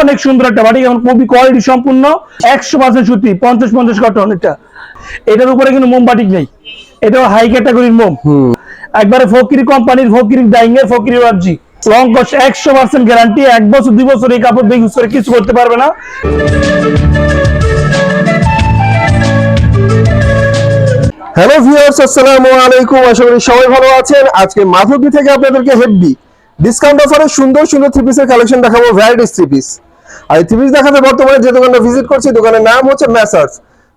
অনেক সুন্দর একটা বাটিক এবং খুবই কোয়ালিটি সম্পূর্ণ। একশো পার্সেন্ট সুতি পঞ্চাশ পঞ্চাশ কটন এটা। এটার উপরে কিন্তু মোম বাটিক নেই। এটাও হাই ক্যাটাগরির মোম। একবারে ফকিরি কোম্পানির ফকিরি ডাইং এর ফকিরি ওয়ার্জি। লং কস্ট একশো পার্সেন্ট গ্যারান্টি এক বছর দুই বছর এই কাপড় ইউজ করে কিছু করতে পারবে না। হ্যালো ভিউয়ার্স আসসালামু আলাইকুম। আশা করি সবাই ভালো আছেন। আজকে মাধবী থেকে আপনাদেরকে হেভি ডিসকাউন্ট অফারে সুন্দর সুন্দর থ্রি পিসের কালেকশন দেখাবো ভ্যারাইটিস থ্রি পিস আর থ্রি পিস দেখাতে বর্তমানে যে দোকানটা ভিজিট করছি দোকানের নাম হচ্ছে messrs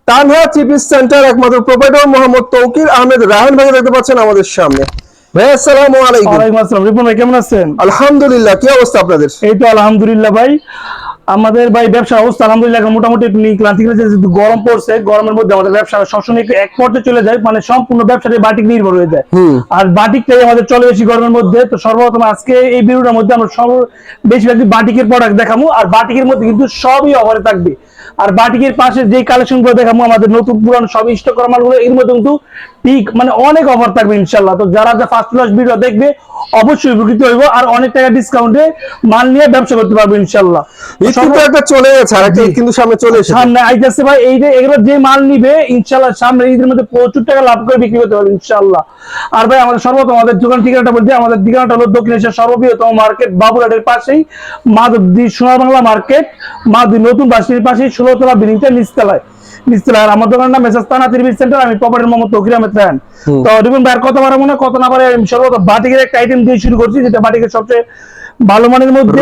Tanha three piece centre একমাত্র প্রোপাইটর মোহাম্মদ তৌকির আহমেদ। রাহান ভাই দেখতে পাচ্ছেন আমাদের সামনে। ভাই আসসালামু আলাইকুম। ওয়ালাইকুম আসসালাম। রিপন ভাই কেমন আছেন? আলহামদুলিল্লাহ কি অবস্থা আপনাদের? এই তো আলহামদুলিল্লাহ ভাই। আমাদের ভাই ব্যবসার অবস্থা আলহামদুলিল্লাহ এখন মোটামুটি একটু ক্লান্তি যেহেতু গরম পড়ছে গরমের মধ্যে আমাদের ব্যবসা সবসময় একটু এক পর্যায়ে চলে যায় মানে সম্পূর্ণ ব্যবসাতে বাটিক নির্ভর হয়ে যায়। আর বাটিকটাই আমাদের চলে বেশি গরমের মধ্যে তো সর্বপ্রথম আজকে এই ভিডিওটার মধ্যে আমরা সব বেশিরভাগ বাটিকের প্রোডাক্ট দেখাবো আর বাটিকের মধ্যে কিন্তু সবই অফারে থাকবে। আর বাটিকের পাশে যে কালেকশনগুলো দেখাবো আমাদের নতুন পুরানো সব স্টক করা মালগুলো এর মধ্যে কিন্তু ঠিক মানে অনেক অফার থাকবে ইনশাল্লাহ তো যারা যা ফার্স্ট ক্লাস ভিডিও দেখবে অবশ্যই উপকৃত হইব আর অনেক টাকা ডিসকাউন্টে মাল নিয়ে ব্যবসা করতে পারবে ইনশাল্লাহ কিন্তু একটা চলে গেছে আর একটা কিন্তু সামনে চলে এসেছে। সামনে আইতেছে ভাই এই যে এগুলো যে মাল নিবে ইনশাল্লাহ সামনে ঈদের মধ্যে প্রচুর টাকা লাভ করে বিক্রি করতে পারবে ইনশাল্লাহ আর ভাই আমাদের সর্বপ্রথম আমাদের দোকান ঠিকানাটা বলতে আমাদের ঠিকানাটা হলো দক্ষিণ এশিয়ার সর্ববৃহত্তম মার্কেট বাবুরাটের পাশেই মাধবদী সোনার বাংলা মার্কেট মাধবদী নতুন বাসটির পাশেই ষোলোতলা বিল্ডিংটা নিচতলায়। আর আমার দোকানের নাম মেসাজ তানা ত্রিবিল সেন্টার আমি মোহাম্মদ তকির আহমেদ তো রিপন ভাইয়ের কত বার মনে কত না পারে সর্বপ্রথম বাটিকের একটা আইটেম দিয়ে শুরু করছি যেটা বাটিকের সবচেয়ে ভালো মানের মধ্যে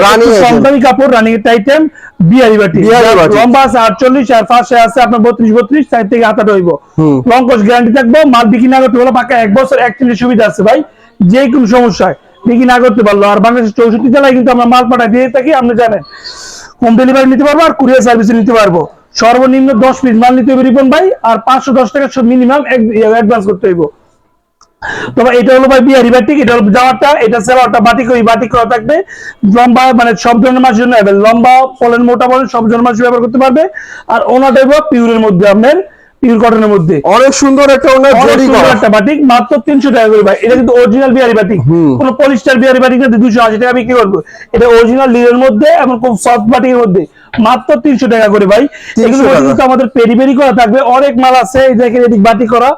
কাপড় রানিং একটা আইটেম বিয়ারি বাটি। লম্বা আছে আটচল্লিশ আর ফার্স্টে আছে আপনার বত্রিশ বত্রিশ সাইড থেকে হাতাটা হইব। হুম। গ্যারান্টি থাকব মাল বিক্রি না করতে হলো পাকা এক বছর এক একচল্লিশ সুবিধা আছে ভাই। যে কোনো সমস্যায় বিক্রি না করতে পারল। আর বাংলাদেশের চৌষট্টি জেলায় কিন্তু আমরা মাল পাঠাই দিয়ে থাকি আপনি জানেন। হোম ডেলিভারি নিতে পারব আর কুরিয়ার সার্ভিস নিতে পারব। সর্বনিম্ন দশ পিস মাল নিতে হবে রিপন ভাই আর পাঁচশো দশ টাকা মিনিমাম অ্যাডভান্স করতে হইব। তবে এটা হলো ভাই বিহারি বাটিক এটা হলো যাওয়ারটা এটা সেলারটা বাটিক ওই বাটিক করা থাকবে। লম্বা মানে সব ধরনের মাছের জন্য। লম্বা পলেন মোটা বলেন সব ধরনের মাছ ব্যবহার করতে পারবে। আর ওনাটা হইব পিউরের মধ্যে আপনার পিউর কটনের মধ্যে। অনেক সুন্দর একটা ওনার জরি করা। একটা বাটিক মাত্র তিনশো টাকা করে ভাই। এটা কিন্তু অরিজিনাল বিহারি বাটিক হুম। কোনো পলিস্টার বিহারি বাটিক না দুশো আশি টাকা বিক্রি করব। এটা অরিজিনাল লিলের মধ্যে এবং খুব সফট বাটিকের মধ্যে। মাত্র তিনশো টাকা করে ভাই। 300 এগুলো কিন্তু আমাদের পেরি পেরি করা থাকবে। অনেক মাল আছে এই দেখেন এদিক বাটি করা।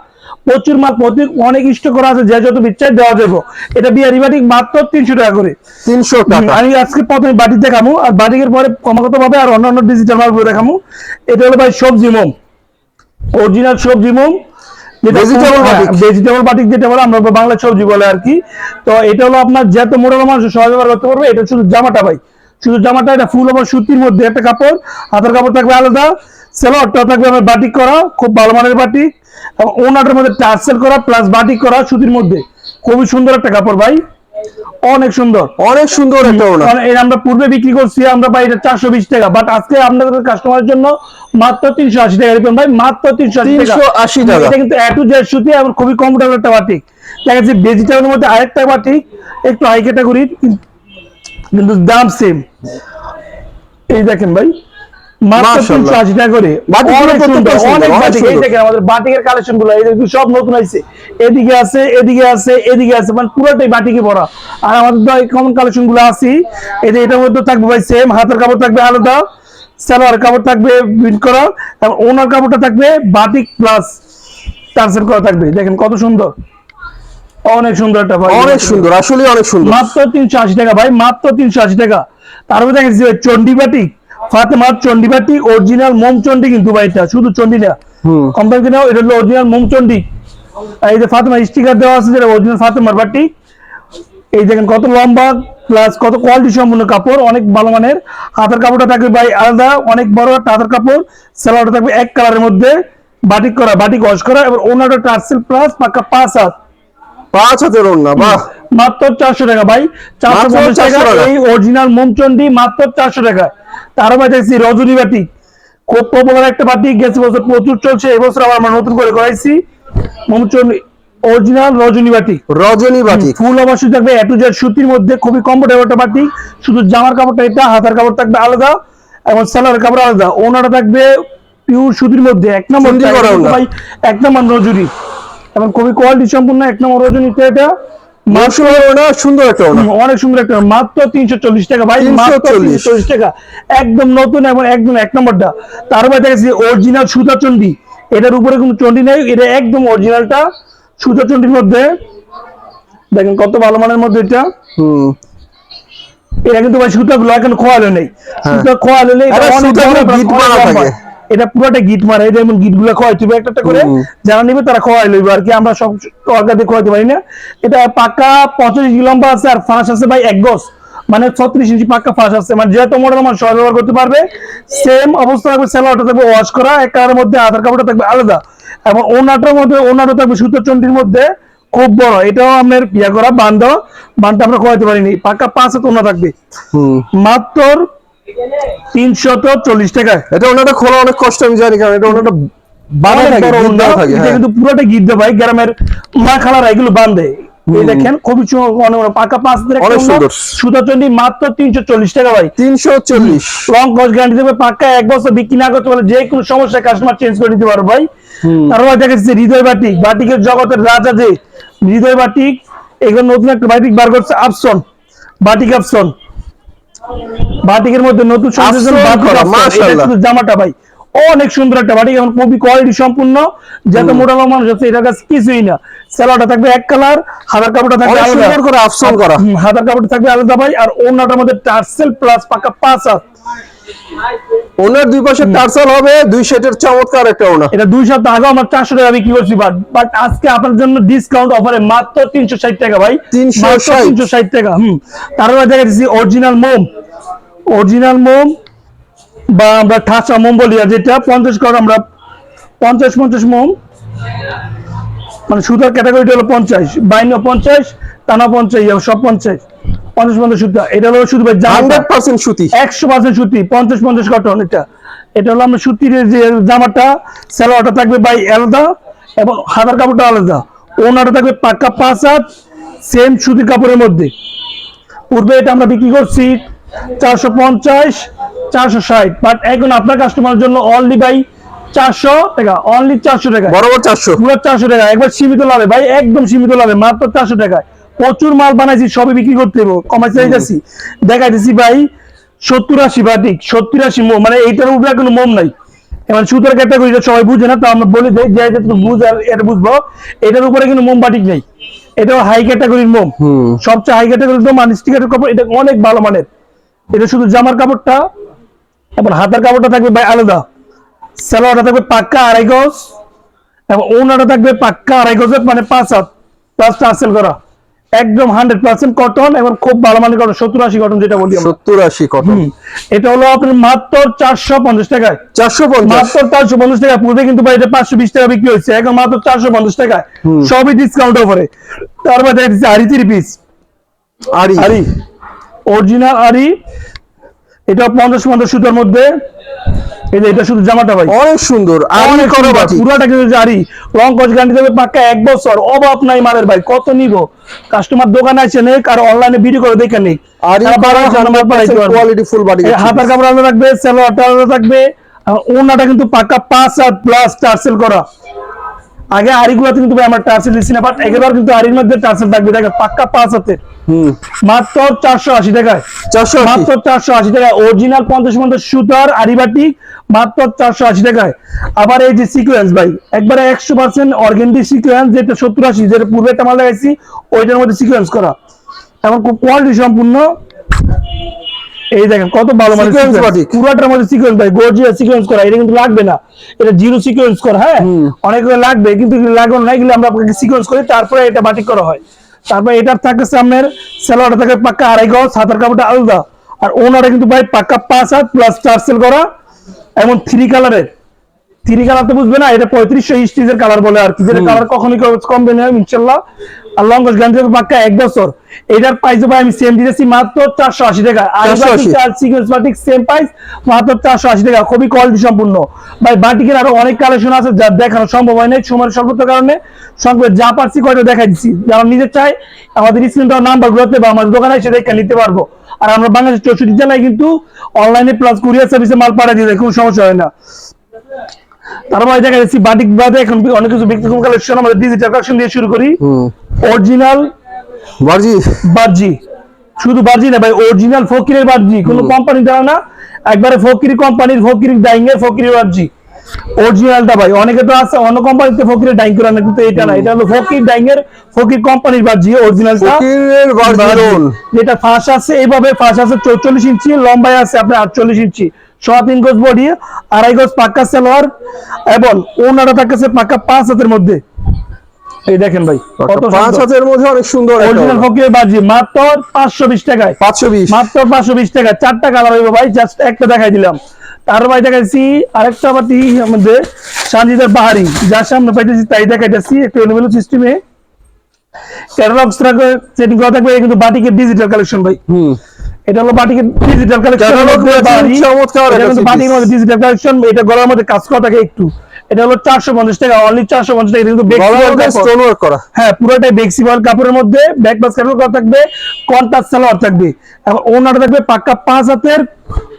প্রচুর মাল প্রতি অনেক ইষ্ট করা আছে যে যত বিচ্ছায় দেওয়া যাবে। এটা বিহারি বাটিক মাত্র তিনশো টাকা করে। তিনশো টাকা। আমি আজকে প্রথমে বাটি দেখামু আর বাটিকের পরে ক্রমাগত ভাবে আর অন্যান্য ডিজিটাল মালগুলো দেখামু। এটা হলো ভাই সবজি মোম। অরিজিনাল সবজি মোম। Vegetable batik. যেটা বলে আমরা বাংলা সবজি বলে আর কি। তো এটা হলো আপনার যত মোটা মানুষ সবাই ব্যবহার করতে পারবে এটা শুধু জামাটা ভাই। শুধু জামাটা এটা ফুল আবার সুতির মধ্যে একটা কাপড় হাতের কাপড় থাকবে আলাদা সেলোয়ারটা থাকবে আমার বাটিক করা খুব ভালো মানের বাটিক এবং ওনাটার মধ্যে টার্সেল করা প্লাস বাটিক করা সুতির মধ্যে। খুবই সুন্দর একটা কাপড় ভাই অনেক সুন্দর। অনেক সুন্দর একটা ওনার কারণ আমরা পূর্বে বিক্রি করছি আমরা ভাই এটা চারশো বিশ টাকা বাট আজকে আপনাদের কাস্টমারের জন্য মাত্র তিনশো আশি টাকা এরকম ভাই মাত্র তিনশো আশি টাকা। 380 টাকা। এটা কিন্তু এ টু জেড সুতি এবং খুবই কমফোর্টেবল একটা বাটিক। দেখা যাচ্ছে ভেজিটেবলের মধ্যে আরেকটা বাটিক একটু হাই ক্যাটাগরির কিন্তু দাম সেম এই দেখেন ভাই বাটিকের কালেকশনগুলো সব নতুন এদিকে আছে এদিকে আছে এদিকে আছে মানে পুরোটাই বাটিকে ভরা। আর আমাদের কমন কালেকশনগুলো আছে এটার মধ্যে থাকবে ভাই সেম হাতের কাপড় থাকবে আলাদা সালোয়ার কাপড় থাকবে প্রিন্ট করা ওনার কাপড়টা থাকবে বাটিক প্লাস টার্সেল করা থাকবে। দেখেন কত সুন্দর। অনেক সুন্দর একটা ভাই অনেক সুন্দর আসলে অনেক সুন্দর। মাত্র তিনশো আশি টাকা ভাই মাত্র তিনশো আশি টাকা। তারপরে দেখেন যে চন্ডিবাটি ফাতেমার চন্ডিবাটি অরিজিনাল মোম চন্ডি কিন্তু ভাই এটা শুধু চন্ডি না। কোম্পানি কিনা এটা হলো অরিজিনাল মোম চন্ডি এই যে ফাতেমা স্টিকার দেওয়া আছে যেটা অরিজিনাল ফাতেমার বাটি। এই দেখেন কত লম্বা প্লাস কত কোয়ালিটি সম্পূর্ণ কাপড় অনেক ভালো মানের। হাতের কাপড়টা থাকবে ভাই আলাদা অনেক বড় একটা হাতের কাপড়। সালোয়ারটা থাকবে এক কালারের মধ্যে। বাটিক করা বাটিক ওয়াশ করা এবং ওনাটা টার্সেল প্লাস পাক্কা পাঁচ হাত। পাঁচ হাজার বাহ। মাত্র চারশো টাকা ভাই। চারশো পঞ্চাশ টাকা। এই অরিজিনাল মোমচন্ডি মাত্র চারশো টাকা। তারও ভাই দেখছি রজনী বাটি। খুব পপুলার একটা বাটি গেছে বছর প্রচুর চলছে এবছর আবার আমরা নতুন করে করাইছি। মোমচন্ডি অরিজিনাল রজনী বাটি। রজনী বাটি। ফুল অবশ্যই থাকবে এ টু জেড সুতির মধ্যে খুবই কমফোর্টেবল একটা বাটি। শুধু জামার কাপড়টা এটা হাতার কাপড় থাকবে আলাদা এবং সালোয়ার কাপড় আলাদা। ওনাটা থাকবে পিওর সুতির মধ্যে। এক নম্বর ওড়না। এক নম্বর রজনী। এবং খুবই কোয়ালিটি সম্পূর্ণ এক নম্বর রজনীতে এটা। সুন্দর একটা অনেক সুন্দর একটা মাত্র তিনশো চল্লিশ টাকা। ভাই মাত্র 340 চল্লিশ। টাকা। একদম নতুন এবং একদম এক নম্বরটা। তারপরে দেখেছি অরিজিনাল সুতা চন্ডি এটার উপরে কোনো চন্ডি নেই। এটা একদম অরিজিনালটা সুতা চন্ডির মধ্যে। দেখেন কত ভালো মানের মধ্যে এটা। হুম। এটা কিন্তু ভাই সুতা গুলো এখন খোয়ালো নেই। সুতা খোয়ালো নেই। এটা পুরোটা গিট মারে এটা এমন গিটগুলো খোয়াই তুমি একটা করে যারা নিবে তারা খোয়াই লইবে আর কি আমরা সব অর্গা দিয়ে খোয়াইতে পারি না। এটা পাকা পঁয়ত্রিশ লম্বা আছে আর ফাঁস আছে ভাই এক গজ। মানে ছত্রিশ ইঞ্চি পাক্কা ফাঁস আছে। মানে যেহেতু মডেল আমার সহ ব্যবহার করতে পারবে সেম অবস্থা থাকবে স্যালোয়ারটা থাকবে ওয়াশ করা এক কালারের মধ্যে আধার কাপড়টা থাকবে আলাদা। এবং ওনাটার মধ্যে ওনাটা থাকবে সুতোর চন্ডির মধ্যে খুব বড়। এটাও আপনার ইয়া করা বান্ধ। বান্ধটা আমরা খোয়াইতে পারিনি। পাক্কা পাঁচ হাত ওনা থাকবে। মাত্র তিনশত চল্লিশ টাকায় এটা ওনাটা খোলা অনেক কষ্ট আমি জানি কারণ এটা ওনাটা হ্যাঁ। কিন্তু পুরোটা গিট দেয় ভাই গ্রামের মা খালারা এগুলো বান্ধে এই দেখেন খুবই পাকা পাঁচ। সুতা চন্ডি মাত্র তিনশো চল্লিশ টাকা ভাই। তিনশো চল্লিশ। লং কস্ট গ্যারান্টি দেবে পাক্কা এক বছর বিক্রি না করতে পারলে যে কোনো সমস্যা কাস্টমার চেঞ্জ করে দিতে পারো ভাই। তারপর দেখা যাচ্ছে হৃদয় বাটিক বাটিকের জগতের রাজা যে হৃদয় বাটিক এগুলো নতুন একটা বাটিক বার করছে আপসন বাটিক আপসন বাটিকের মধ্যে নতুন সংযোজন জামাটা ভাই। অনেক সুন্দর একটা বাটিক এখন খুবই কোয়ালিটি সম্পূর্ণ। যত মোটালো মানুষ আছে এটার কাছে কিছুই না। সেলাটা থাকবে এক কালার হাতার কাপড়টা থাকবে আলাদা। করে আফসন করা। হাতার কাপড়টা থাকবে আলাদা ভাই আর ওনাটার মধ্যে টার্সেল প্লাস পাকা পাঁচ হাত। ওনার দুই পাশে টার্সাল হবে দুই সেটের চমৎকার একটা ওনা। এটা দুই সপ্তাহ আগে আমরা চারশো টাকা বিক্রি করছি বাট বাট আজকে আপনার জন্য ডিসকাউন্ট অফারে মাত্র তিনশো ষাট টাকা ভাই। 360 টাকা হুম। তারপরে অরিজিনাল মোম। অরিজিনাল মোম বা আমরা ঠাসা মোম বলি আর যেটা পঞ্চাশ কর আমরা পঞ্চাশ পঞ্চাশ মোম। মানে সুতার ক্যাটাগরিটা হলো পঞ্চাশ বাইন্ন পঞ্চাশ টানা পঞ্চাশ ইয়া সব পঞ্চাশ। পঞ্চাশ পঞ্চাশ সুতা এটা হলো শুধু হান্ড্রেড পার্সেন্ট সুতি। একশো পার্সেন্ট সুতি পঞ্চাশ পঞ্চাশ কটন এটা। এটা হলো আমরা সুতির যে জামাটা সালোয়ারটা থাকবে বাই আলাদা এবং হাতার কাপড়টা আলাদা। ওনাটা থাকবে পাক্কা পাঁচ হাত সেম সুতির কাপড়ের মধ্যে। পূর্বে এটা আমরা বিক্রি করছি চারশো পঞ্চাশ চারশো ষাট। বাট এখন আপনার কাস্টমারের জন্য অনলি বাই চারশো টাকা অনলি চারশো টাকা। বরাবর চারশো। পুরো চারশো টাকা। একবার সীমিত লাভে ভাই একদম সীমিত লাভে মাত্র চারশো টাকায়। প্রচুর মাল বানাইছি সবই বিক্রি করতে হব কমাই চাইতেছি দেখাই দিছি ভাই সত্তর আশি বাটিক সত্তর আশি মোম মানে এইটার উপরে কোনো মোম নাই। এবার সুতার ক্যাটাগরিটা সবাই বুঝে না তো আমরা বলে দেই যে এটা বুঝ আর এটা বুঝব। এটার উপরে কিন্তু মোম বাটিক নেই। এটাও হাই ক্যাটাগরির মোম। সবচেয়ে হাই ক্যাটাগরির মোম আর স্টিকারের কাপড় এটা অনেক ভালো মানের। এটা শুধু জামার কাপড়টা এবং হাতার কাপড়টা থাকবে ভাই আলাদা। সালোয়ারটা থাকবে পাক্কা আড়াই গজ এবং ওনাটা থাকবে পাক্কা আড়াই মানে পাঁচ হাত। প্লাস টার্সেল করা। একদম হান্ড্রেড পার্সেন্ট কটন এবং খুব ভালো মানের কটন সত্তর আশি কটন যেটা বলি সত্তর আশি কটন এটা হলো আপনার মাত্র চারশো পঞ্চাশ টাকায়। চারশো পঞ্চাশ? মাত্র চারশো পঞ্চাশ টাকা পূর্বে কিন্তু ভাই এটা পাঁচশো বিশ টাকা বিক্রি হয়েছে এখন মাত্র চারশো পঞ্চাশ টাকায়। সবই ডিসকাউন্ট অফারে তারপর দেখা যাচ্ছে আড়ি থ্রি পিস আরি। আরি। অরিজিনাল আরি। এটা পঞ্চাশ পঞ্চাশ সুতার মধ্যে। এই যে এটা শুধু জামাটা ভাই। অনেক সুন্দর আরি অনেক করা বাটি পুরাটা কিন্তু জারি। রং কস গ্যারান্টি দেবে পাক্কা এক বছর। অভাব নাই মালের ভাই কত নিব? কাস্টমার দোকানে আছে আর অনলাইনে ভিডিও করে দেখে নেই আরি কোয়ালিটি ফুল বাটি এই হাতার কাপড় আলাদা থাকবে সালোয়ারটা আলাদা থাকবে। ওনাটা কিন্তু পাক্কা পাঁচ আর প্লাস টার্সেল করা। আগে আরিগুলাতে কিন্তু ভাই আমরা টার্সেল দিচ্ছি না বাট একেবারে কিন্তু আরির মধ্যে টার্সেল থাকবে। দেখেন পাক্কা পাঁচ হুম। মাত্র চারশো আশি টাকায়। চারশো আশি? মাত্র চারশো আশি টাকা অরিজিনাল পঞ্চাশ পঞ্চাশ সুতার আরিবাটি মাত্র চারশো আশি টাকায়। আবার এই যে সিকোয়েন্স ভাই একবারে একশো পার্সেন্ট অর্গেন্ডি সিকোয়েন্স যেটা সত্তর আশি যেটা পূর্বে মাল লাগাইছি ওইটার মধ্যে সিকোয়েন্স করা। এবং খুব কোয়ালিটি সম্পূর্ণ। এই দেখেন কত ভালো মানে। পুরোটার মধ্যে সিকোয়েন্স ভাই গর্জিয়া সিকোয়েন্স করা এটা কিন্তু লাগবে না। এটা জিরো সিকোয়েন্স করা হ্যাঁ? অনেক লাগবে কিন্তু না এগুলো আমরা আপনাকে সিকোয়েন্স করি তারপরে এটা বাটিক করা হয়। তারপরে এটার থাকে সামনের থাকে পাক্কা আড়াই গজ কাপড়টা আলাদা। আর ওনারা কিন্তু ভাই পাক্কা পাঁচ হাত প্লাস টার্সেল করা এবং থ্রি কালারের থ্রি কালার তো বুঝবে না এটা পঁয়ত্রিশশো স্টিজের কালার বলে আর কি। যেটা কালার কখনই কমবে না ইনশাল্লাহ। আর পাক্কা এক বছর। এটার প্রাইস ভাই আমি সেম দিতেছি মাত্র চারশো আশি টাকা। আর 480 সিকোয়েন্স বাটিক সেম প্রাইস মাত্র চারশো আশি টাকা। খুবই কোয়ালিটি সম্পূর্ণ। ভাই বাটিকের আরও অনেক কালেকশন আছে যা দেখানো সম্ভব হয় নাই সময়ের স্বল্পতার কারণে। সঙ্গে যা পারছি কয়টা দেখাই দিচ্ছি যারা নিজে চাই আমাদের নাম্বার গুলোতে বা আমাদের দোকানে এসে দেখে নিতে পারব। আর আমরা বাংলাদেশ চৌষট্টি জেলায় কিন্তু অনলাইনে প্লাস কুরিয়ার সার্ভিসে মাল পাঠিয়ে দিয়ে দেয়, কোনো সমস্যা হয় না। তারপরে দেখা যাচ্ছি বাটিক বাদে এখন অনেক কিছু ব্যক্তিগত কালেকশন আমাদের ডিজিটাল কালেকশন দিয়ে শুরু করি। অরিজিনাল বার্জি। বার্জি। শুধু বার্জি না ভাই অরিজিনাল ফকিরের বার্জি। কোনো কোম্পানি দেওয়া না একবারে ফকিরি কোম্পানির ফকির ডাইং এর ফকিরের বার্জি। অরিজিনালটা ভাই অনেকে তো আছে অন্য কোম্পানিতে ফকিরের ডাইং করে না কিন্তু এটা না এটা হলো ফকির ডাইং এর ফকির কোম্পানির বার্জি অরিজিনালটা ফকিরের বার্জিরন যেটা ফাঁস আছে এইভাবে ফাঁস আছে চৌচল্লিশ ইঞ্চি লম্বায় আছে আপনার আটচল্লিশ ইঞ্চি। সোয়া তিন গজ বডি আড়াই গজ পাক্কা সালোয়ার এবং ওনারা থাকতেছে পাক্কা পাঁচ হাতের মধ্যে। এই দেখেন ভাই পাঁচ। হাতের মধ্যে অনেক সুন্দর অরিজিনাল ফকিরের বাজি মাত্র পাঁচশো বিশ টাকায়। পাঁচশো বিশ। মাত্র পাঁচশো বিশ টাকা চারটা কালার হইবে ভাই জাস্ট একটা দেখাই দিলাম। তার ভাই দেখাইছি আরেকটা বাতি আমাদের সানজিদার বাহারি যার সামনে পাইতেছি তাই দেখাইতেছি একটু এলোমেলো সিস্টেমে ক্যাটালগস থাকবে সেটিং করা থাকবে কিন্তু বাটিকের ডিজিটাল কালেকশন ভাই। হুম। এটা হলো বাটিকের ডিজিটাল কালেকশন চমৎকার। বাটিকের মধ্যে ডিজিটাল কালেকশন এটা গলার মধ্যে কাজ করা থাকে একটু। এটা হলো চারশো পঞ্চাশ টাকা অনলি চারশো পঞ্চাশ টাকা। কিন্তু হ্যাঁ পুরোটাই কাপড়ের মধ্যে। ব্যাক বাস কাপড় করা থাকবে কন্টাক্ট সালোয়ার থাকবে। এবং ওনাটা থাকবে পাক্কা পাঁচ হাতের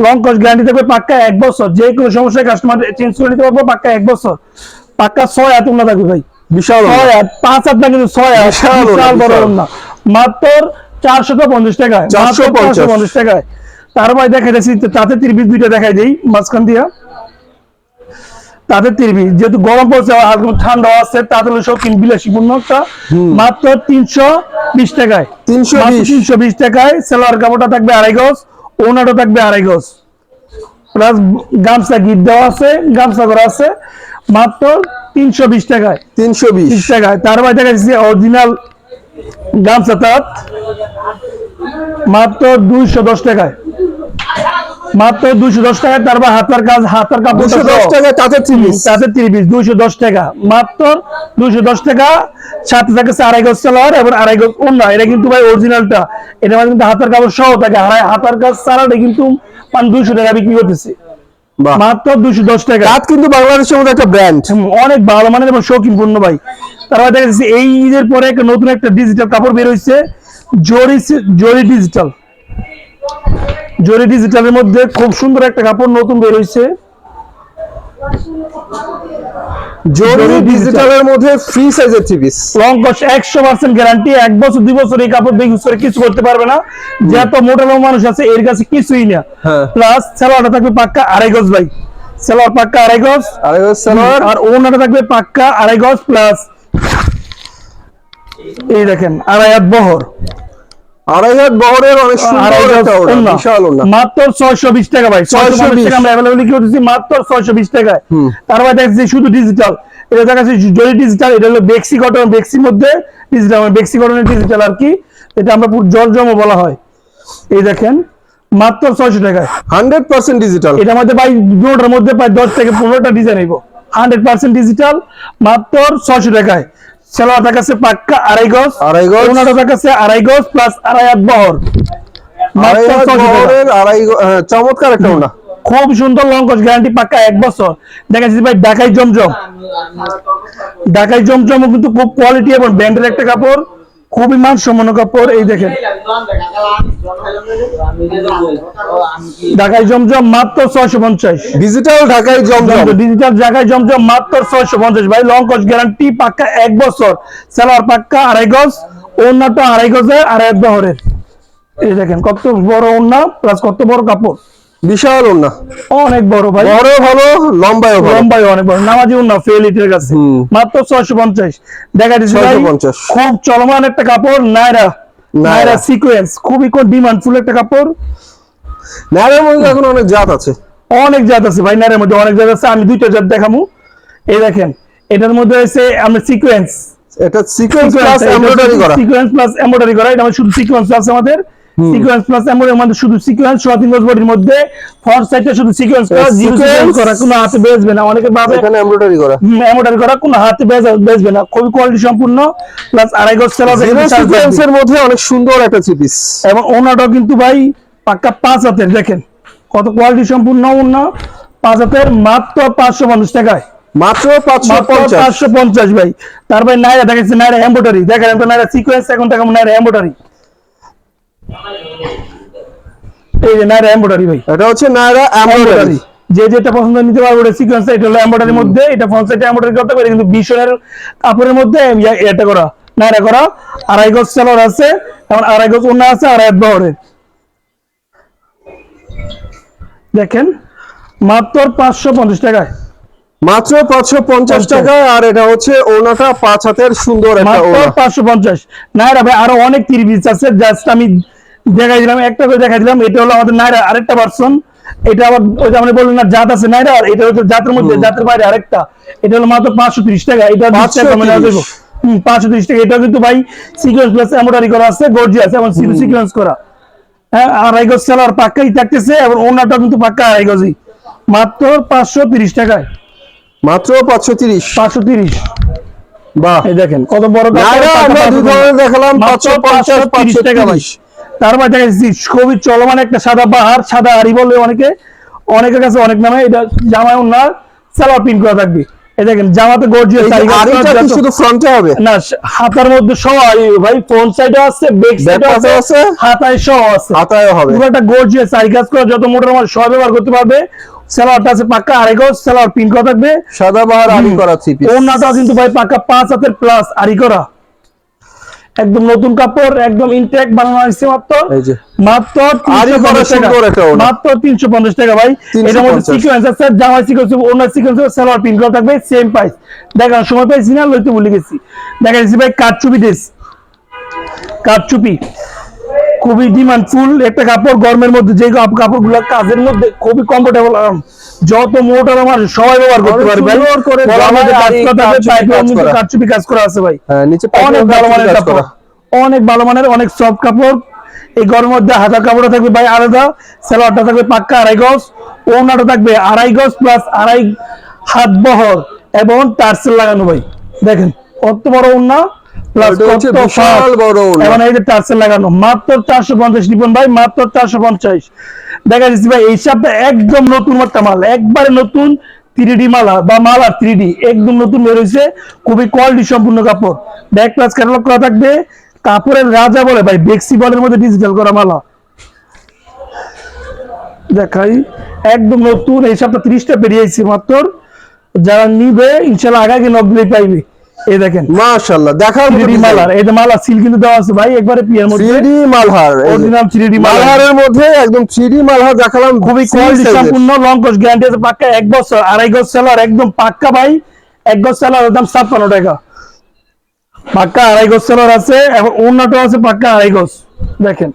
লং কস্ট গ্যারান্টি থাকবে পাক্কা এক বছর। যে কোনো সমস্যায় কাস্টমার চেঞ্জ করে নিতে পারব পাক্কা এক বছর। পাক্কা ছয় হাত ওনা থাকবে ভাই। বিশাল ছয় হাত পাঁচ হাত না কিন্তু ছয় হাত। বিশাল বড় ওনা। মাত্র চারশত পঞ্চাশ টাকায় চারশো পঞ্চাশ। টাকায়। তার ভাই দেখা যাচ্ছে তাতে তিরবিশ দুইটা দেখাই দিই মাঝখান দিয়া। তাদের তিরবি যেহেতু গরম পড়ছে আর ঠান্ডা আছে তাদের শৌখিন বিলাসীপূর্ণ একটা মাত্র তিনশো বিশ টাকায়। তিনশো তিনশো বিশ টাকায় সেলোয়ার কাপড়টা থাকবে আড়াই গজ ওনাটা থাকবে আড়াই গজ। প্লাস গামছা গিট দেওয়া আছে গামছা করা আছে মাত্র তিনশো বিশ টাকায়। তিনশো বিশ। বিশ টাকায়। তার বাইরে দেখা যাচ্ছে অরিজিনাল গামছা তাঁত মাত্র দুইশো দশ টাকায়। মাত্র দুইশো দশ টাকায় তারপর হাতার কাজ হাতার কাপড় দশ টাকা তাতে ত্রিশ। তাতে তিরিশ দুইশো দশ টাকা। মাত্র দুইশো দশ টাকা সাথে থাকছে আড়াই গজ সালোয়ার এবং আড়াই গজ অন্য এটা কিন্তু ভাই অরিজিনালটা এটা মানে কিন্তু হাতার কাপড় সহ থাকে। হাতার কাজ সারাটা কিন্তু দুইশো টাকা বিক্রি করতেছে। মাত্র দুশো দশ টাকা। রাত কিন্তু বাংলাদেশের মধ্যে একটা ব্র্যান্ড অনেক ভালো মানের এবং শৌখিন পূর্ণ ভাই। তারপরে দেখা যাচ্ছে এই ঈদের পরে একটা নতুন একটা ডিজিটাল কাপড় বের হয়েছে জরি জরি ডিজিটাল জরি ডিজিটালের মধ্যে খুব সুন্দর একটা কাপড় নতুন বের হয়েছে জরি জরি ডিজিটালের মধ্যে ফ্রি সাইজের থ্রি পিস লং কস্ট একশো পার্সেন্ট গ্যারান্টি এক বছর দুই বছর এই কাপড় ইউজ করে কিছু করতে পারবে না। যত মোটা লোক মানুষ আছে এর কাছে কিছুই না। হ্যাঁ। প্লাস সালোয়ারটা থাকবে পাক্কা আড়াই গজ ভাই। সালোয়ার পাক্কা আড়াই গজ। আর এবার সালোয়ার। আর ওনাটা থাকবে পাক্কা আড়াই গজ প্লাস এই দেখেন আড়াই হাত বহর। আড়াই হাত বহরের অনেক সুন্দর একটা ওড়না, ওড়না। বিশাল ওড়না মাত্র ছয়শো বিশ টাকা ভাই। 620 টাকা আমরা অ্যাভেলেবল কি করতেছি মাত্র ছয়শো বিশ টাকায়। তারপর দেখছি শুধু ডিজিটাল এটা দেখা জরি ডিজিটাল এটা হলো বেক্সি কটন বেক্সির মধ্যে ডিজিটাল বেক্সি কটনের ডিজিটাল আর কি। এটা আমরা পুরো জর্জমও বলা হয়। এই দেখেন মাত্র ছয়শো টাকায়। হান্ড্রেড পার্সেন্ট ডিজিটাল এটার মধ্যে ভাই দুটোর মধ্যে প্রায় দশ থেকে পনেরোটা ডিজাইন আইব হান্ড্রেড পার্সেন্ট ডিজিটাল মাত্র ছয়শো টাকায়। সেলোয়ার কাছে পাক্কা আড়াই গজ আড়াই গজ। ওনাটা কাছে আড়াই গজ প্লাস আড়াই হাত বহর। আড়াই মাত্র হাত 600 টাকা। বহরের আড়াই গ- হ্যাঁ, চমৎকার একটা ওনা। খুব সুন্দর লঙ্কস গ্যারান্টি পাক্কা এক বছর। দেখা যাচ্ছে ভাই ঢাকাই জমজম। ঢাকায় জমজম কিন্তু খুব কোয়ালিটি এবং ব্যান্ডের একটা কাপড়। খুবই মান মানসম্পন্ন কাপড় এই দেখেন। ঢাকায় জমজম মাত্র ছয়শো পঞ্চাশ। ডিজিটাল ঢাকায় জমজম। ডিজিটাল জায়গায় জমজম মাত্র ছয়শো পঞ্চাশ। ভাই লং কস গ্যারান্টি পাক্কা এক বছর। সেলার পাক্কা আড়াই গজ ওড়নাটা আড়াই গজের আড়াই এক বহরের। এই দেখেন কত বড় ওড়না প্লাস কত বড় কাপড়। বিশাল ওড়না। অনেক বড় ভাই। বড় ভালো লম্বায়ও ভালো। লম্বাই অনেক বড়। নামাজি উন্না ফেলিটের কাছে। মাত্র ছয়শো পঞ্চাশ। দেখা দিচ্ছে 650 খুব চলমান একটা কাপড় নাইরা। নাইরা। সিকোয়েন্স খুবই ডিমান্ড ফুল একটা কাপড়। ন্যারের মধ্যে এখন অনেক জাত আছে। অনেক জাত আছে ভাই নাইরার মধ্যে অনেক জাত আছে। আমি দুইটা জাত দেখামু। এই দেখেন এটার মধ্যে হচ্ছে আমরা সিকোয়েন্স এটা সিকোয়েন্স প্লাস এমব্রয়ডারি করা। সিকোয়েন্স প্লাস এমব্রয়ডারি করা। এটা আমাদের শুধু সিকোয়েন্স আছে আমাদের। সিকোয়েন্স প্লাস আমাদের শুধু সিকোয়েন্স শর্টিং গজ বডির মধ্যে ফ্রন্ট সাইডে শুধু সিকোয়েন্স করা জিরো সিকোয়েন্স করা কোনো হাতে বেচবে না। অনেকে ভাবে এখানে এমব্রয়ডারি করা। এমব্রয়ডারি করা কোনো হাতে বেচবে না। খুবই কোয়ালিটি সম্পূর্ণ প্লাস আড়াই গজ জিরো সিকোয়েন্সের মধ্যে অনেক সুন্দর একটা এবং ওনাটাও কিন্তু ভাই পাক্কা পাঁচ হাতের দেখেন। কত কোয়ালিটি সম্পূর্ণ ওনা পাঁচ হাতের মাত্র পাঁচশো পঞ্চাশ টাকায়। মাত্র পাঁচশো পঞ্চাশ। ভাই। তারপরে নাইরা দেখাচ্ছে নাইরা এম্বোটারি দেখেন এখন নাইরা সিকোয়েন্স এখন দেখেন নাইরা এম্বোটারি এই যে নাইরা এম্বোটারি ভাই। এটা হচ্ছে নায়রা এমব্রয়ডারি যে যেটা পছন্দ নিতে পারবে সিকোয়েন্স এটা হলো এম্বোটারির মধ্যে এটা সাইডে এম্বোটারি করতে পারে কিন্তু বিশনের কাপড়ের মধ্যে এটা করা করা আড়াই গজ সেলর আছে এবং আড়াই গজ অন্য আছে আড়াই বহরের। দেখেন মাত্র পাঁচশো পঞ্চাশ টাকায়। মাত্র পাঁচশো পঞ্চাশ টাকা আর এটা হচ্ছে ওনাটা পাঁচ হাতের সুন্দর একটা পাঁচশো পঞ্চাশ। নাইরা ভাই আরও অনেক তিরিশ আছে জাস্ট আমি দেখাই দিলাম একটা করে দেখাই দিলাম। এটা হলো আমাদের নাইরা আরেকটা ভার্সন এটা আবার ওই যে আপনি বললেন না জাত আছে নাইরা আর এটা হচ্ছে জাতের মধ্যে জাতের বাইরে আরেকটা। এটা হলো মাত্র পাঁচশো ত্রিশ টাকা। এটা বিশ টাকা কমে দেওয়া 530 যাবে। হুম পাঁচশো ত্রিশ টাকা। এটা কিন্তু ভাই সিকোয়েন্স প্লাস এমব্রয়ডারি করা আছে গর্জি আছে এবং সিকোয়েন্স করা। হ্যাঁ আড়াই গজ সেলার পাক্কাই থাকতেছে এবং ওনাটা কিন্তু পাক্কা আড়াই গজই মাত্র পাঁচশো তিরিশ টাকায়। মাত্র পাঁচশো তিরিশ। পাঁচশো তিরিশ। বাহ। এই দেখেন কত বড় দেখালাম পাঁচশো পঞ্চাশ পাঁচশো টাকা ভাই। তারপর দেখা যাচ্ছে খুবই চলমান একটা সাদা বাহার সাদা হাড়ি বলে অনেকে অনেকের কাছে অনেক নামে এটা জামায় ওনার সালোয়ার প্রিন্ট করা থাকবে। এই দেখেন জামাতে গর্জিয়াস শুধু ফ্রন্টে হবে? না হাতার মধ্যে সহ ভাই ফ্রন্ট সাইডে আছে ব্যাক সাইডে আছে আছে। হাতায় সহ আছে। হাতায় হবে। পুরো একটা গর্জিয়াস কাজ করা যত মোটর মাল সব ব্যবহার করতে পারবে সালোয়ারটা আছে পাক্কা আড়াই গজ সালোয়ার প্রিন্ট করা থাকবে। সাদা বাহার আড়ি করা থ্রি পিস ওনাটাও কিন্তু ভাই পাক্কা পাঁচ হাতের প্লাস আড়ি করা। একদম নতুন কাপড় একদম ইনটেক বানানো হয়েছে মাত্র। মাত্র আড়ি করা 350 টাকা। সুন্দর একটা ওড়না। মাত্র তিনশো পঞ্চাশ টাকা ভাই। 350 এটার মধ্যে সিকোয়েন্স আছে জামা সিকোয়েন্স ওনার সিকোয়েন্স সালোয়ার পিন করা থাকবে সেম প্রাইস দেখার সময় পাইছি না লইতে বলে গেছি। দেখা যাচ্ছে ভাই কাঠচুপি ড্রেস কাঠচুপি। খুবই ডিমান্ড ফুল একটা কাপড় গরমের মধ্যে যে কাপড়গুলো কাজের মধ্যে খুবই কমফোর্টেবল আরাম যত মোটা আমার সবাই ব্যবহার করতে পারবে ভাই। সুন্দর করে গলার কাজ করা। কাজ আছে ভাই। হ্যাঁ নিচে অনেক ভালো মানের কাপড় অনেক ভালো মানের অনেক সফট কাপড়। এই গরমের মধ্যে হাজার কাপড়টা থাকবে ভাই আলাদা। সালোয়ারটা থাকবে পাক্কা আড়াই গজ ওনাটা থাকবে আড়াই গজ প্লাস আড়াই হাত বহর এবং টার্সেল লাগানো ভাই। দেখেন কত বড় ওনা একদম নতুন একটা মাল একবারে নতুন থ্রি মালা বা মালা থ্রি একদম নতুন খুবই কোয়ালিটি সম্পূর্ণ কাপড়। ব্যাক প্লাস ক্যাটালগ করা থাকবে কাপড়ের রাজা বলে ভাই বেক্সি বলের মধ্যে ডিজিটাল করা মালা। দেখাই একদম নতুন এই সপ্তাহ ত্রিশটা বেরিয়েছে মাত্র। যারা নিবে ইনশাল্লাহ আগে নক দিলেই পাইবে। এই দেখেন। মাশাআল্লাহ দেখার ডি মালার এই যে মালা সিল কিন্তু দেওয়া আছে ভাই একবারে পিয়ার মধ্যে। 3D মালহার অরিজিনাল মালহারের মধ্যে একদম 3D মালহার দেখালাম খুবই কোয়ালিটি সম্পূর্ণ লং কোর্স গ্যারান্টি আছে পাক্কা এক বছর আড়াই গজ সেলার একদম পাক্কা ভাই। এক গজ সেলার দাম ছাপ্পান্ন টাকা। পাক্কা আড়াই গজ সেলার আছে এবং অন্যটা আছে পাক্কা আড়াই গজ। দেখেন।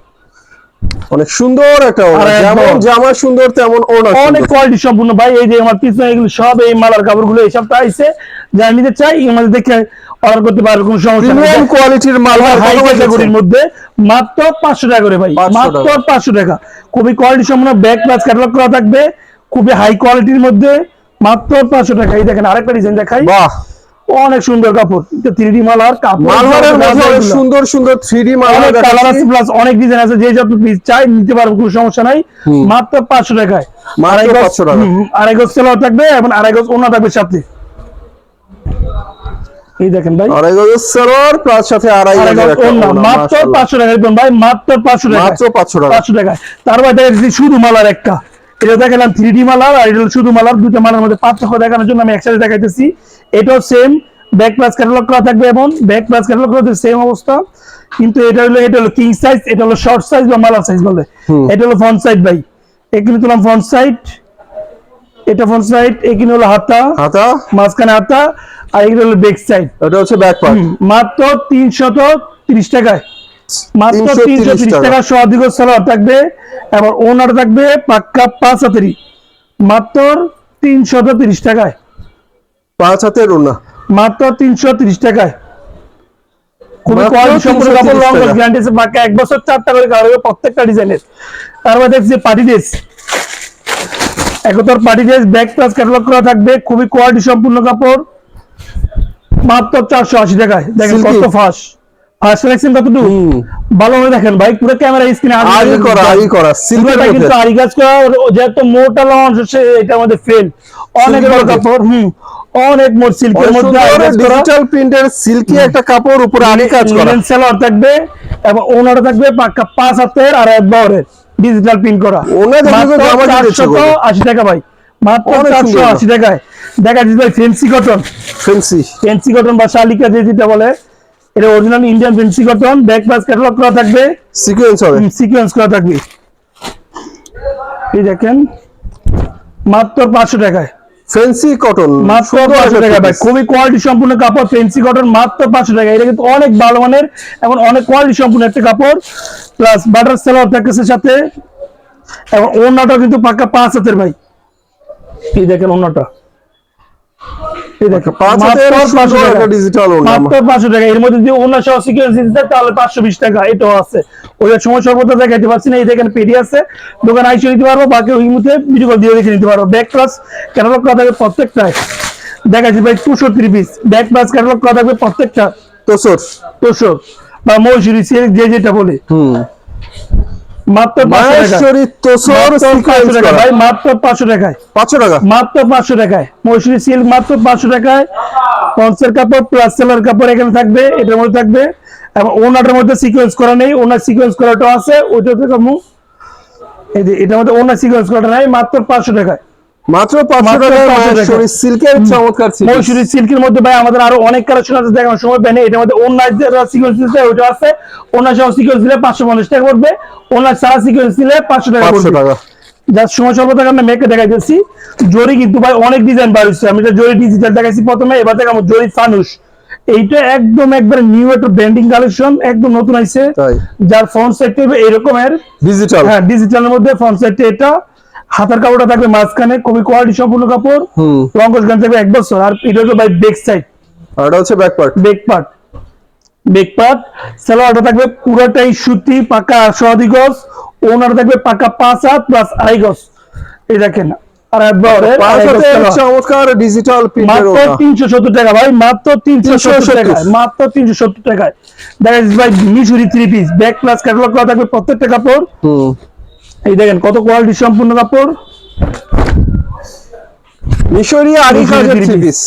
অনেক সুন্দর একটা। যেমন জামা সুন্দর তেমন ওড়না অনেক কোয়ালিটি সম্পূর্ণ। ভাই এই যে আমার পিছনে এগুলো সব এই মালার কাপড়গুলো এই সপ্তাহে আইছে। যারা নিতে চাই আমাদের দেখে অর্ডার করতে পারবে কোনো সমস্যা নেই। কোয়ালিটির মালহার হাই ক্যাটাগরির মধ্যে মাত্র পাঁচশো টাকা করে ভাই। মাত্র টাকা। পাঁচশো টাকা। খুবই কোয়ালিটি সম্পূর্ণ। ব্যাক প্লাস ক্যাটালগ করা থাকবে। খুবই হাই কোয়ালিটির মধ্যে মাত্র পাঁচশো টাকা। এই দেখেন আরেকটা ডিজাইন দেখাই। বাহ! অনেক সুন্দর কাপড়। থ্রি ডি মালার কাপড়। সুন্দর সুন্দর 3D মালহার অনেক কালার আছে প্লাস অনেক ডিজাইন আছে যে যত পিস চাই নিতে পারব কোনো সমস্যা নাই। মাত্র পাঁচশো টাকায়। আড়াই গজ- 500 টাকা। সেলার থাকবে এবং আড়াই গজ ওনা থাকবে সাথে। এই দেখেন ভাই। আড়াই গজের সালোয়ার প্লাস সাথে আড়াই গজের ওনা মাত্র মাশাআল্লাহ। পাঁচশো টাকা দেখবেন ভাই মাত্র পাঁচশো টাকা মাত্র 500 টাকা। পাঁচশো টাকায়। তারপর দেখা শুধু মালার একটা। এটা দেখালাম থ্রি ডি মালার আর এটা শুধু মালার দুটো মালার মধ্যে পার্থক্য দেখানোর জন্য আমি একসাথে দেখাইতেছি। এটাও সেম ব্যাক প্লাস ক্যাটালগ করা থাকবে এবং ব্যাক প্লাস ক্যাটালগ করা সেম অবস্থা। কিন্তু এটা হলো এটা হলো কিং সাইজ এটা হলো শর্ট সাইজ বা মালার সাইজ বলে। এটা হলো ফ্রন্ট সাইড ভাই। এখানে তুলাম ফ্রন্ট সাইড এটা ফ্রন্ট সাইড এখানে হলো হাতা। হাতা। মাঝখানে হাতা আর এখানে হলো ব্যাক সাইড এটা হচ্ছে ব্যাক পার্ট মাত্র তিনশত তিরিশ টাকায়। মাত্র তিনশো তিরিশ টাকা। সদিক সালোয়ার থাকবে এবং ওনার থাকবে পাক্কা পাঁচ হাতেরই। মাত্র তিনশত তিরিশ টাকায়। পাঁচ হাতের ওড়না মাত্র তিনশো তিরিশ টাকায়। খুবই কোয়ালিটি সম্পূর্ণ কাপড় লং গ্যারান্টি আছে পাক্কা এক বছর চারটা করে কালার হবে প্রত্যেকটা ডিজাইনের। তারপর দেখছি party dress. একতর party dress back plus catalogue করা থাকবে খুবই কোয়ালিটি সম্পূর্ণ কাপড়। মাত্র চারশো আশি টাকায়। দেখেন কত ফাঁস সিলেকশন কতটুকু। ভালোভাবে দেখেন ভাই পুরো ক্যামেরা স্ক্রিনে আরি করা আরি করা সিলভার কিন্তু কাজ করা যেহেতু মোটা লঞ্চ হচ্ছে এটার মধ্যে ফেল অনেক বড় কাপড় হুম অনেক মোট সিল্কের মধ্যে ডিজিটাল প্রিন্টের সিল্কি একটা কাপড় উপরে আরি কাজ করা। থাকবে এবং ওনার থাকবে পাক্কা পাঁচ হাতের আর এক ডিজিটাল প্রিন্ট করা। ওনা 480। আশি টাকা ভাই মাত্র অনেক সুন্দর চারশো আশি টাকায়। দেখা যাচ্ছে ভাই fancy cotton fancy fancy cotton বা শালিকা যে যেটা বলে এটা original Indian fancy cotton back pass catalogue করা থাকবে। সিকোয়েন্স হবে। সিকোয়েন্স করা থাকবে। এই দেখেন মাত্র পাঁচশো টাকায়। ফেন্সি কটন মাত্র পাঁচশো টাকা ভাই খুবই কোয়ালিটি সম্পূর্ণ কাপড় ফেন্সি কটন মাত্র পাঁচশো টাকা এটা কিন্তু অনেক ভালো মানের এবং অনেক কোয়ালিটি সম্পূর্ণ একটা কাপড় প্লাস বাটার সেলার থাকতেছে সাথে এবং ওড়নাটা কিন্তু পাক্কা পাঁচ হাতের ভাই। এই দেখেন ওড়নাটা। এই দেখেন পাঁচ হাতের মাত্র সুন্দর 500 টাকা। মাত্র এর মধ্যে যদি সহ দিতে তাহলে টাকা। এটাও আছে। ওইটা সময় সর্বদা দেখাইতে পারছি না। এই দেখেন পেডি আছে। দোকান আইসে নিতে পারব বাকি ওই মুহূর্তে ভিডিও কল দিয়ে দেখে নিতে পারব। ব্যাক প্লাস ক্যাটালগ করা থাকবে ভাই three piece back plus catalogue করা থাকবে প্রত্যেকটা। তোসর টুশো বা মৌসুরি সিল্ক যে যেটা বলে। হুম। মাত্র মাত্র পাঁচশো ভাই মাত্র পাঁচশো টাকায়। পাঁচশো টাকা? মাত্র পাঁচশো টাকায়। মৌসুমী সিল্ক মাত্র পাঁচশো টাকায়। পঞ্চের কাপড় প্লাস সেলার কাপড় এখানে থাকবে এটার মধ্যে থাকবে। এবং ওনাটার মধ্যে সিকোয়েন্স করা নেই ওনার সিকোয়েন্স করাটা আছে। ওইটা থেকে এটার মধ্যে ওনার সিকোয়েন্স করাটা নাই মাত্র পাঁচশো টাকায়। মাত্র পাঁচশো মাত্র টাকা 500 টাকা। মাহেশ্বরী সিল্কের চমৎকার three piece। সিল্কের মধ্যে ভাই আমাদের আরও অনেক কালেকশন আছে দেখানোর সময় পাই এটার মধ্যে ওনার যে সিকোয়েন্স দিতে ওইটা আছে। ওনার সহ সিকোয়েন্স দিলে পাঁচশো পঞ্চাশ টাকা পড়বে। ওনার সারা সিকোয়েন্স দিলে পাঁচশো টাকা পড়বে। টাকা। যার সময় স্বল্পতা আমরা মেকে দেখাইতেছি। জরি কিন্তু ভাই অনেক ডিজাইন বার হচ্ছে আমি জরি ডিজিটাল দেখাইছি প্রথমে এবার দেখাবো জরি ফানুস। এইটা একদম একবার নিউ একটা ব্র্যান্ডিং কালেকশন একদম নতুন আইছে। যার ফ্রন্ট সাইডটা এরকমের ডিজিটাল হ্যাঁ ডিজিটালের মধ্যে ফ্রন্ট সাইডটা এটা। হাতার কাপড়টা থাকবে মাঝখানে খুবই কোয়ালিটি সম্পূর্ণ কাপড়। রঙ্গস গান থাকবে এক বছর আর এটা হচ্ছে ভাই বেক সাইড আর এটা হচ্ছে back part back part back part সালোয়ারটা থাকবে পুরোটাই সুতি পাকা গজ। ওনার থাকবে পাকা পাঁচ হাত প্লাস আড়াই গজ। এই দেখেন ডিজিটাল তিনশো সত্তর টাকা ভাই মাত্র তিনশো সত্তর 370 টাকায় মাত্র তিনশো সত্তর টাকায়। দেখা যাচ্ছে ভাই মিশুরি three piece back plus catalogue করা থাকবে প্রত্যেকটা কাপড়। হুম। এই দেখেন কত কোয়ালিটি সম্পূর্ণ কাপড়? মিশরি আরি কাজের থ্রি পিস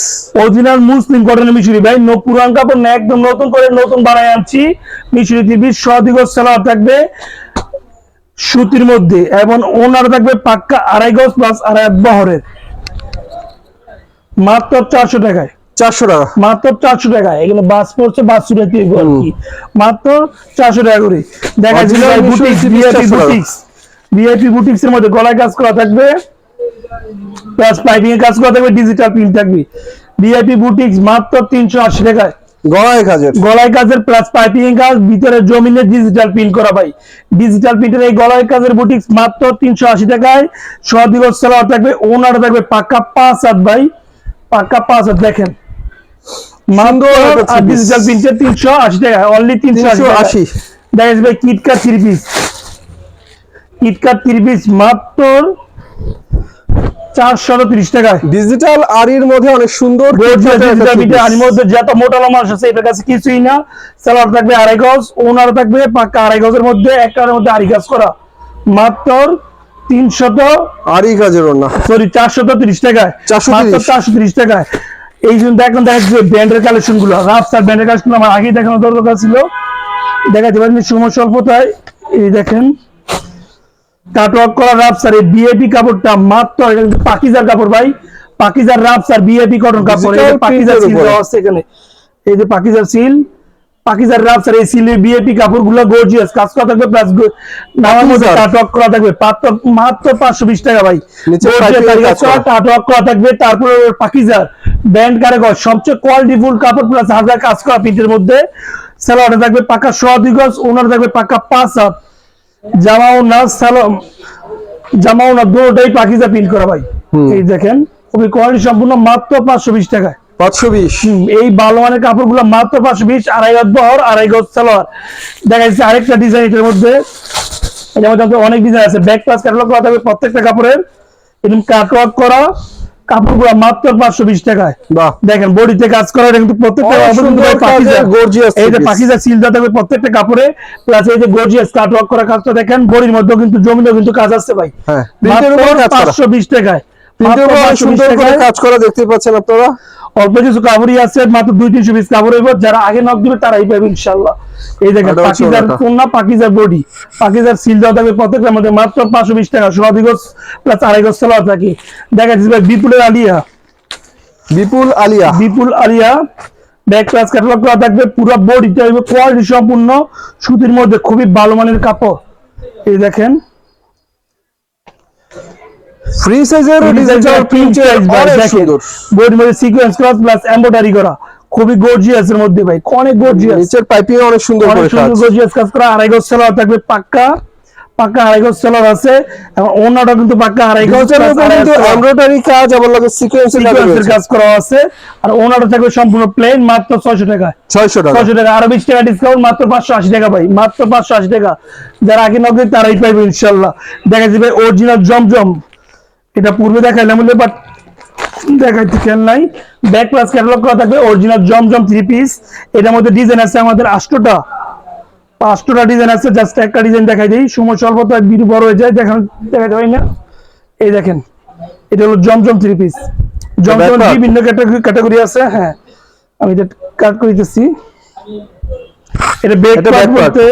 অরিজিনাল মুসলিম কটনের মিশুরি। ভাই নো পুরান কাপড় না একদম নতুন করে নতুন বানায় আনছি। মিশুরি টিভি সদিগজ সালোয়ার থাকবে সুতির মধ্যে এবং ওনার থাকবে পাক্কা আড়াই গজ প্লাস আড়াই বহরের। মাত্র চারশো টাকায়। চারশো টাকা। মাত্র চারশো টাকায়। এখানে বাস পড়ছে বাস মাত্র চারশো টাকা করে। দেখা যাচ্ছে বুটিক্স ভিআইপি বুটিক্স এর মধ্যে গলায় কাজ করা থাকবে প্লাস পাইপিং এর কাজ করা থাকবে ডিজিটাল প্রিন্ট থাকবে। ভিআইপি বুটিক্স মাত্র তিনশো আশি টাকায়। গলায় কাজের। গলায় কাজের প্লাস পাইপিং এর কাজ ভিতরে জমিনে ডিজিটাল প্রিন্ট করা ভাই। ডিজিটাল প্রিন্টের এই গলায় কাজের বুটিক্স মাত্র তিনশো আশি টাকায়। সদিবস সালোয়ার থাকবে ওনার থাকবে পাক্কা পাঁচ হাত ভাই। পাক্কা পাঁচ হাত দেখেন। ডিজিটাল প্রিন্টের তিনশো আশি টাকা অনলি তিনশো আশি আশি। দেখা যাবে KitKat three piece KitKat three মাত্র চারশো তিরিশ টাকায়। ডিজিটাল আরির মধ্যে অনেক সুন্দর আর মধ্যে যত মোটা মানুষ আছে এটার কাছে কিছুই না। থাকবে আড়াই গজ ওনার থাকবে পাক্কা আড়াই গজের মধ্যে একটার মধ্যে গজ করা। মাত্র তিনশত কাজের ওনা সরি চারশত তিরিশ টাকায়। 430 মাত্র চারশো তিরিশ টাকায়। এই জন্য দেখেন দেখা যাচ্ছে ব্র্যান্ডের কালেকশনগুলো রাফসার ব্র্যান্ডের কালেকশন আমার আগেই দেখানো দরকার ছিল। দেখাতে পারেন সময় স্বল্পতায়। এই দেখেন কাটওয়ার্ক করা এই বিএপি কাপড়টা মাত্র পাকিজার কাপড় ভাই। পাকিজার রাফসার বিএপি কটন কাপড় পাকিজার সিল দেওয়া আছে এখানে। এই যে পাকিজার সিল পাকিজার রাফসার এই সিলের বিএপি কাপড়গুলো গর্জিয়াস কাজ করা থাকবে প্লাস নামার মধ্যে। কাটওয়ার্ক করা থাকবে। মাত্র পাঁচশো বিশ টাকা ভাই। কাটওয়ার্ক করা থাকবে তারপরে পাকিজার ব্যান্ড কারিগর সবচেয়ে কোয়ালিটি ফুল কাপড় প্লাস হাজার কাজ করা প্রিন্টের মধ্যে। সালোয়ারটা থাকবে পাকা সোয়া দুই গজ ওনার থাকবে পাকা পাঁচ হাত। সালাম পাকিজা প্রিন্ট করা ভাই। এই দেখেন খুবই কোয়ালিটি সম্পূর্ণ মাত্র পাঁচশো বিশ টাকায়। পাঁচশো বিশ। এই কাপড়গুলো মাত্র পাঁচশো বিশ আড়াই গজ বহর আড়াই গজ সালোয়ার। দেখা যাচ্ছে আরেকটা ডিজাইন এটার মধ্যে। এটার মধ্যে অনেক ডিজাইন আছে। ব্যাক প্লাস ক্যাটালগ করা থাকবে প্রত্যেকটা কাপড়ের। এরকম কাটওয়ার্ক করা। কাপড়গুলো মাত্র পাঁচশো বিশ টাকায়। দেখেন বডিতে কাজ করা কিন্তু প্রত্যেকটা অনেক কাপড় এই যে। সিল দেওয়া থাকবে প্রত্যেকটা প্লাস এই যে গর্জিয়াস কাটওয়ার্ক করা কাজটা দেখেন বডির কিন্তু জমিতে কিন্তু কাজ আসছে ভাই। হ্যাঁ। পাঁচশো বিশ টাকায়। প্রিন্টের মাত্র উপরে 520 সুন্দর করে কাজ করা দেখতে পাচ্ছেন আপনারা? অল্প কিছু কাপড়ই আছে মাত্র দুই তিনশো পিস কাপড় হইব। যারা আগে নক দিবে তারাই পাবে ইনশাল্লাহ। এই দেখেন পাকিজার। কন্যা পাকিজার বডি পাকিজার সিল দেওয়া থাকবে প্রত্যেকটার মধ্যে মাত্র পাঁচশো বিশ টাকা সোয়াদি গজ প্লাস আড়াই গজ সালোয়ার থাকে দেখা যাচ্ছে বিপুলের Alia. Bipul Alia. Bipul Alia. Back class catalogue করা থাকবে পুরো বডিটা হইবে কোয়ালিটি সম্পূর্ণ। সুতির মধ্যে খুবই ভালো মানের কাপড়। এই দেখেন ফ্রি সাইজের ডিজাইন প্রিন্ট অনেক সুন্দর। বডির মধ্যে সিকোয়েন্স ক্রস প্লাস এমব্রয়ডারি করা। খুবই গর্জিয়াস এর মধ্যে ভাই অনেক গর্জিয়াস নিচের পাইপিং অনেক সুন্দর করে কাজ। গর্জিয়াস কাজ করা আড়াই গজ সেলার থাকবে পাক্কা। পাক্কা আড়াই গজ সেলার আছে। এবং ওনাটা কিন্তু পাক্কা আড়াই গজ কিন্তু এমব্রয়ডারি কাজ আবার লাগে সিকোয়েন্সের কাজ করা আছে। আর ওনাটা থাকবে সম্পূর্ণ প্লেন মাত্র ছয়শো টাকা। 600 টাকা। ছয়শো টাকা। আরও বিশ টাকা ডিসকাউন্ট মাত্র পাঁচশো আশি টাকা ভাই মাত্র পাঁচশো আশি টাকা। যারা আগে নগদ তারাই পাইবে ইনশাল্লাহ। দেখা যাবে অরিজিনাল জমজম। এটা পূর্বে দেখাইলাম বলে বাট দেখাইতে খেয়াল নাই। ব্যাক প্লাস ক্যাটালগ করা থাকবে অরিজিনাল জমজম থ্রি পিস এটার মধ্যে ডিজাইন আছে আমাদের আষ্টটা। পাঁচটা ডিজাইন আছে জাস্ট একটা ডিজাইন দেখাই দিই। সময় স্বল্প তো বিরু বড় হয়ে যায় দেখান দেখাতে হয় না? এই দেখেন এটা হলো জমজম থ্রি পিস জমজম। বিভিন্ন ক্যাটাগরি আছে হ্যাঁ। আমি এটা কাট করে দিতেছি এটা part। বলতে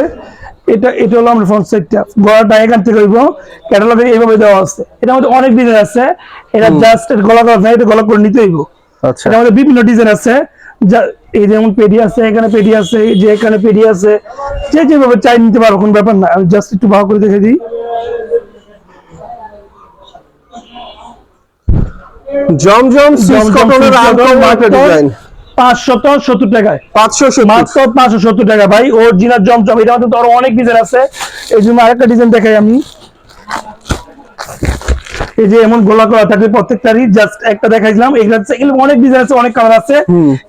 এটা এটা হলো আমরা ফ্রন্ট সাইডটা গলাটা এখান থেকে হইব ক্যাটালগে এইভাবে দেওয়া আছে। এটার মধ্যে অনেক ডিজাইন আছে। এটা জাস্ট গলা করা যায় এটা গলা করে নিতে হইব। আচ্ছা। এটার মধ্যে বিভিন্ন ডিজাইন আছে। যা এই যেমন পেডি আছে এখানে পেডি আছে যে এখানে পেডি আছে। যে যেভাবে চাই নিতে পারো কোনো ব্যাপার না। আমি জাস্ট একটু ভালো করে দেখে দিই। জমজম সিক্স কটনের আনকমন একটা ডিজাইন পাঁচশত সত্তর টাকায়। 570 মাত্র পাঁচশো সত্তর টাকা ভাই অরিজিনাল জমজম এটা মধ্যে আরও অনেক ডিজাইন আছে। এই জন্য আরেকটা ডিজাইন দেখাই আমি। এই যে এমন গোলা করা থাকে প্রত্যেকটারই জাস্ট একটা দেখাইছিলাম। এগুলো এগুলো অনেক ডিজাইন আছে অনেক কালার আছে।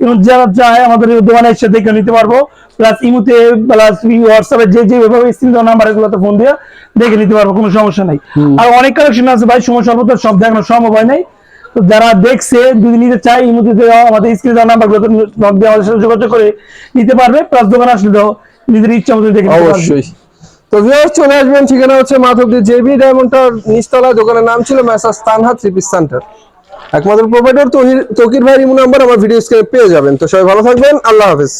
এবং যারা চায় আমাদের দোকানে এসে দেখে নিতে পারব। প্লাস ইমুতে প্লাস হোয়াটসঅ্যাপে যে যে ভাবে স্ক্রিন নাম্বার এগুলোতে ফোন দিয়ে দেখে নিতে পারব কোনো সমস্যা নাই। আর অনেক কালেকশন আছে ভাই সময় সর্বত সব দেখানো সম্ভব হয় নাই। তো যারা দেখছে, যদি নিতে চায় ইমুতে দেওয়া আমাদের স্ক্রিন নাম্বারগুলো নক দিয়ে আমাদের সাথে যোগাযোগ করে নিতে পারবে। প্লাস দোকানে আসলে দাও নিজের ইচ্ছা মতো দেখে অবশ্যই। তো ভিউয়ার্স চলে আসবেন, ঠিকানা হচ্ছে মাধবদী জেবি ডায়মন্ডটার নিচতলা দোকানের নাম ছিল messrs Tanha three piece centre একমাত্র প্রোভাইডার তকির ভাই ইমো নাম্বার, আমার ভিডিও স্ক্রিনে পেয়ে যাবেন। তো সবাই ভালো থাকবেন, আল্লাহ হাফেজ।